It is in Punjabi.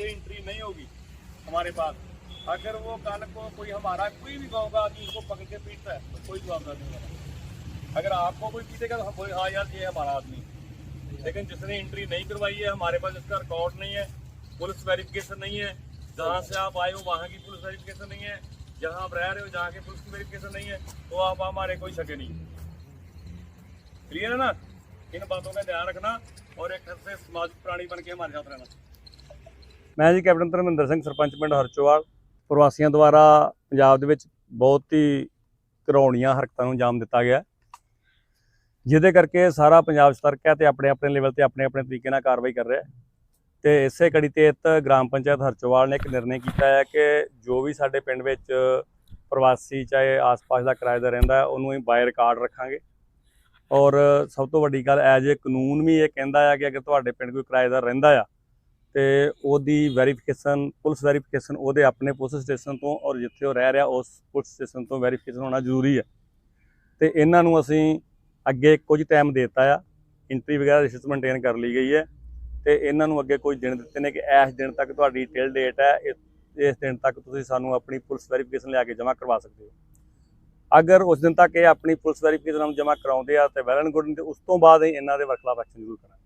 ये एंट्री नहीं होगी हमारे पास। अगर वो कल को कोई हमारा कोई भी गाँव का आदमी उसको पकड़ के पीटता है तो कोई जवाबदार नहीं होगा। अगर आपको कोई पीटेगा तो बोले हाँ यार, ये हमारा आदमी। लेकिन जिसने एंट्री नहीं करवाई है, हमारे पास इसका रिकॉर्ड नहीं है, पुलिस वेरिफिकेशन नहीं है। जहाँ से आप आए हो, वहाँ की पुलिस वेरिफिकेशन नहीं है। जहाँ आप रह रहे हो, जहाँ की पुलिस की वेरिफिकेशन नहीं है तो आप हमारे कोई सके नहीं। क्लियर है ना? इन बातों का ध्यान रखना और एक तरह से सामाजिक प्राणी बन के हमारे साथ रहना। ਮੈਂ ਜੀ ਕੈਪਟਨ ਧਰਮਿੰਦਰ ਸਿੰਘ, ਸਰਪੰਚ ਪਿੰਡ ਹਰਚੋਵਾਲ, ਪ੍ਰਵਾਸੀਆਂ ਦੁਆਰਾ ਪੰਜਾਬ ਦੇ ਵਿੱਚ ਬਹੁਤ ਹੀ ਘਰਾਉਣੀਆਂ ਹਰਕਤਾਂ ਨੂੰ ਅੰਜਾਮ ਦਿੱਤਾ ਗਿਆ ਜਿਹਦੇ ਕਰਕੇ ਸਾਰਾ ਪੰਜਾਬ ਸਤਰਕ ਹੈ ਤੇ ਆਪਣੇ ਆਪਣੇ ਲੈਵਲ ਤੇ ਆਪਣੇ ਆਪਣੇ ਤਰੀਕੇ ਨਾਲ ਕਾਰਵਾਈ ਕਰ ਰਿਹਾ ਹੈ। ਤੇ ਇਸੇ ਕੜੀ 'ਤੇ ਗ੍ਰਾਮ ਪੰਚਾਇਤ ਹਰਚੋਵਾਲ ਨੇ ਇੱਕ ਨਿਰਣੇ ਕੀਤਾ ਹੈ ਕਿ ਜੋ ਵੀ ਸਾਡੇ ਪਿੰਡ ਵਿੱਚ ਪ੍ਰਵਾਸੀ ਚਾਹੇ ਆਸ-ਪਾਸ ਦਾ ਕਿਰਾਏਦਾਰ ਰਹਿੰਦਾ ਉਹਨੂੰ ਅਸੀਂ ਬਾਈ ਰਿਕਾਰਡ ਰੱਖਾਂਗੇ। ਔਰ ਸਭ ਤੋਂ ਵੱਡੀ ਗੱਲ ਐਜ ਏ ਕਾਨੂੰਨ ਵੀ ਇਹ ਕਹਿੰਦਾ ਆ ਕਿ ਅਗਰ ਤੁਹਾਡੇ ਪਿੰਡ ਕੋਈ ਕਿਰਾਏਦਾਰ ਰਹਿੰਦਾ ਆ ਤੇ ਉਹਦੀ ਵੈਰੀਫਿਕੇਸ਼ਨ ਪੁਲਿਸ ਵੈਰੀਫਿਕੇਸ਼ਨ ਉਹਦੇ ਆਪਣੇ ਪੁਲਿਸ ਸਟੇਸ਼ਨ ਤੋਂ ਔਰ ਜਿੱਥੇ ਉਹ ਰਹਿ ਰਿਹਾ ਉਸ ਪੁਲਿਸ ਸਟੇਸ਼ਨ ਤੋਂ ਵੈਰੀਫਿਕੇਸ਼ਨ ਹੋਣਾ ਜ਼ਰੂਰੀ ਹੈ। ਤੇ ਇਹਨਾਂ ਨੂੰ ਅਸੀਂ ਅੱਗੇ ਕੁਝ ਟਾਈਮ ਦਿੱਤਾ ਆ। ਇੰਟਰੀ ਵਗੈਰਾ ਰਿਸ਼ਤ ਮੇਨਟੇਨ ਕਰ ਲਈ ਗਈ ਹੈ ਤੇ ਇਹਨਾਂ ਨੂੰ ਅੱਗੇ ਕੁਝ ਦਿਨ ਦਿੱਤੇ ਨੇ ਕਿ ਇਸ ਦਿਨ ਤੱਕ ਤੁਹਾਡੀ ਟੇਲ ਡੇਟ ਹੈ, ਇਸ- ਇਸ ਦਿਨ ਤੱਕ ਤੁਸੀਂ ਸਾਨੂੰ ਆਪਣੀ ਪੁਲਿਸ ਵੈਰੀਫਿਕੇਸ਼ਨ ਲਿਆ ਕੇ ਜਮ੍ਹਾਂ ਕਰਵਾ ਸਕਦੇ ਹੋ। ਅਗਰ ਉਸ ਦਿਨ ਤੱਕ ਇਹ ਆਪਣੀ ਪੁਲਿਸ ਵੈਰੀਫਿਕੇਸ਼ਨ ਜਮ੍ਹਾਂ ਕਰਾਉਂਦੇ ਆ ਤੇ ਵੈਲ ਐਂਡ ਗੁੱਡ ਉਸ ਤੋਂ ਬਾਅਦ ਹੀ ਇਹਨਾਂ ਦੇ ਵਰਖਲਾਫ ਐਕਸ਼ਨ ਜ਼ਰੂਰ ਕਰਾਂਗੇ।